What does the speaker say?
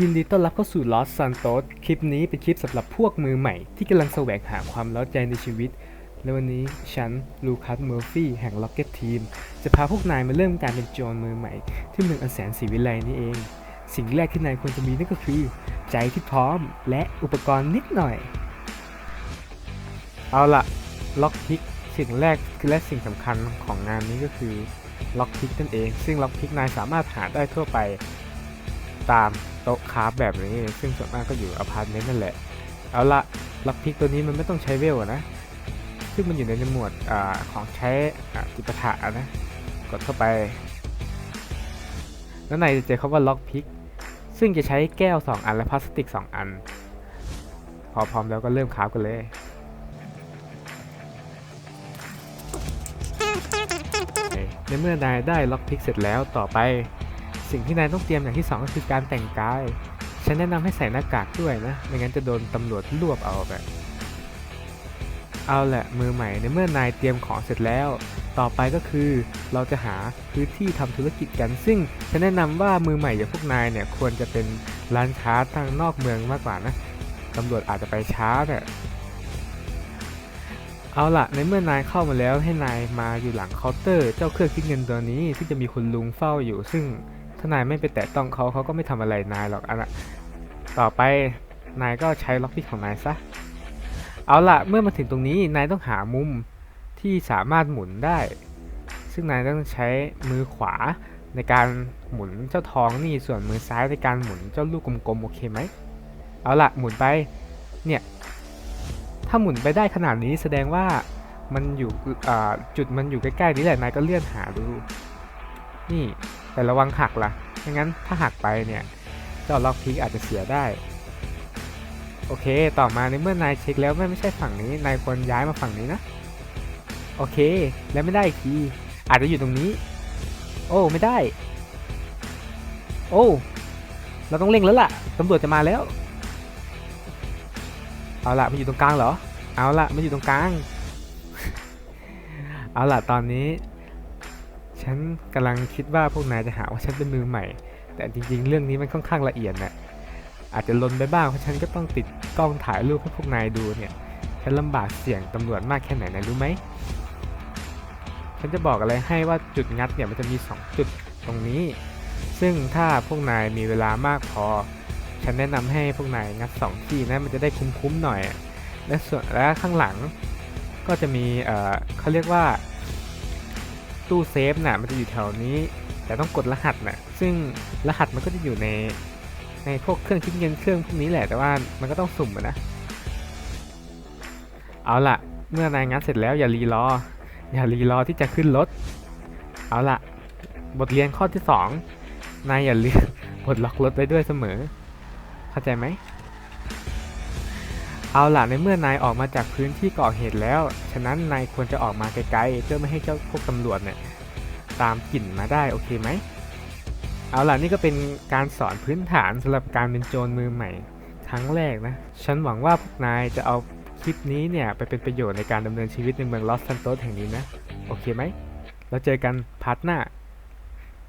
ยินดีต้อนรับเข้าสู่ Lost Santos คลิปนี้เป็นคลิปสำหรับพวกมือใหม่ ที่กำลังแสวงหาความล้าใจในชีวิต และวันนี้ฉันลูคัสเมอร์ฟี่แห่ง Rocket Team จะพาพวกนายมาเริ่มการเป็นโจรมือใหม่ ที่เมืองอันแสนศรีวิไลนี่เอง สิ่งแรกที่นายควรจะมีนั่นก็คือ ใจที่พร้อมและอุปกรณ์นิดหน่อย เอาละล็อกพิกสิ่งแรกและสิ่งสำคัญของงานนี้ก็คือล็อกพิกนั่นเอง ซึ่งล็อกพิกนายสามารถหาได้ทั่วไปตาม โต๊ะคราฟแบบนี้ ซึ่งส่วนมากก็อยู่อพาร์ตเมนต์นั่นแหละ เอาละล็อกพิกตัวนี้มันไม่ต้องใช้เวลนะ ซึ่งมันอยู่ในหมวดอของใช้จิปาถะนะ กดเข้าไป แล้วในจะเจอคำว่าล็อกพิก ซึ่งจะใช้แก้ว 2 อันและพลาสติก 2 อัน พอพร้อมแล้วก็เริ่มคราฟกันเลยในเมื่อนายได้ล็อกพิกเสร็จแล้วต่อไป สิ่งที่นายต้องเตรียมอย่างที่สองก็คือการแต่งกาย ฉันแนะนำให้ใส่หน้ากากด้วยนะ ไม่งั้นจะโดนตำรวจรวบเอาแบบ เอาแหละมือใหม่ในเมื่อนายเตรียมของเสร็จแล้ว ต่อไปก็คือเราจะหาพื้นที่ทำธุรกิจกัน ซึ่งฉันแนะนำว่ามือใหม่อย่างพวกนายเนี่ยควรจะเป็นร้านค้าทางนอกเมืองมากกว่านะตำรวจอาจจะไปช้าเนี่ยเอาละในเมื่อนายเข้ามาแล้วให้นายมาอยู่หลังเคาน์เตอร์ เจ้าเครื่องคิดเงินตัวนี้ที่จะมีคุณลุงเฝ้าอยู่ ซึ่ง ถ้านายไม่ไปแตะต้องเขาเขาก็ไม่ทำอะไรนายหรอกอันน่ะต่อไปนายก็ใช้ล็อกพิกของนายซะ เอาละเมื่อมาถึงตรงนี้นายต้องหามุมที่สามารถหมุนได้ ซึ่งนายต้องใช้มือขวาในการหมุนเจ้าทองนี่ส่วนมือซ้ายในการหมุนเจ้าลูกกลมๆโอเคไหมเอาละหมุนไปเนี่ยถ้าหมุนไปได้ขนาดนี้แสดงว่ามันอยู่จุดมันอยู่ใกล้ๆนี้แหละนายก็เลื่อนหาดูนี่ แต่ระวังหักล่ะไม่งั้นถ้าหักไปเนี่ย เจ้าล็อกพิกอาจจะเสียได้ โอเค ต่อมาในเมื่อนายเช็คแล้วไม่ไม่ใช่ฝั่งนี้ นายควรย้ายมาฝั่งนี้นะ โอเค แล้วไม่ได้อีกทีอาจจะอยู่ตรงนี้ โอ้ ไม่ได้ โอ้ เราต้องเร่งแล้วล่ะ ตำรวจจะมาแล้ว เอาล่ะมันอยู่ตรงกลางเหรอ เอาล่ะมันอยู่ตรงกลาง เอาล่ะตอนนี้ ฉันกำลังคิดว่าพวกนายจะหาว่าฉันเป็นมือใหม่ แต่จริงๆ เรื่องนี้มันค่อนข้างละเอียดนะอาจจะลนไปบ้างเพราะฉันก็ต้องติดกล้องถ่ายรูปให้พวกนายดูเนี่ย ฉันลำบากเสี่ยงตำรวจมากแค่ไหนนายรู้ไหม ฉันจะบอกอะไรให้ว่าจุดงัดเนี่ยมันจะมี 2 จุดตรงนี้ ซึ่งถ้าพวกนายมีเวลามากพอ ฉันแนะนำให้พวกนายงัด 2 ที่นะมันจะได้คุ้มๆหน่อย และส่วนและข้างหลังก็จะมีเอ่อเขาเรียกว่า ตู้เซฟน่ะมันจะอยู่แถวนี้ แต่ต้องกดรหัสน่ะซึ่งรหัสมันก็จะอยู่ในในพวกเครื่องคิดเงินเครื่องพวกนี้แหละแต่ว่ามันก็ต้องสุ่มนะเอาล่ะ เมื่อนายงัดเสร็จแล้วอย่ารีรอ อย่ารีรอที่จะขึ้นรถ เอาล่ะ บทเรียนข้อที่ 2 นายอย่าลืมปลดล็อกรถไว้ด้วยเสมอ เข้าใจไหม เอาล่ะในเมื่อนายออกมาจากพื้นที่ก่อเหตุแล้ว ฉะนั้นนายควรจะออกมาไกลๆเพื่อไม่ให้เจ้าพวกตำรวจเนี่ยตามกลิ่นมาได้โอเคไหม เอาล่ะนี่ก็เป็นการสอนพื้นฐานสำหรับการเป็นโจรมือใหม่ครั้งแรกนะ ฉันหวังว่าพวกนายจะเอาคลิปนี้เนี่ยไปเป็นประโยชน์ในการดำเนินชีวิตในเมืองลอสซันโตสแห่งนี้นะ โอเคไหม แล้วเจอกันพาร์ทหน้า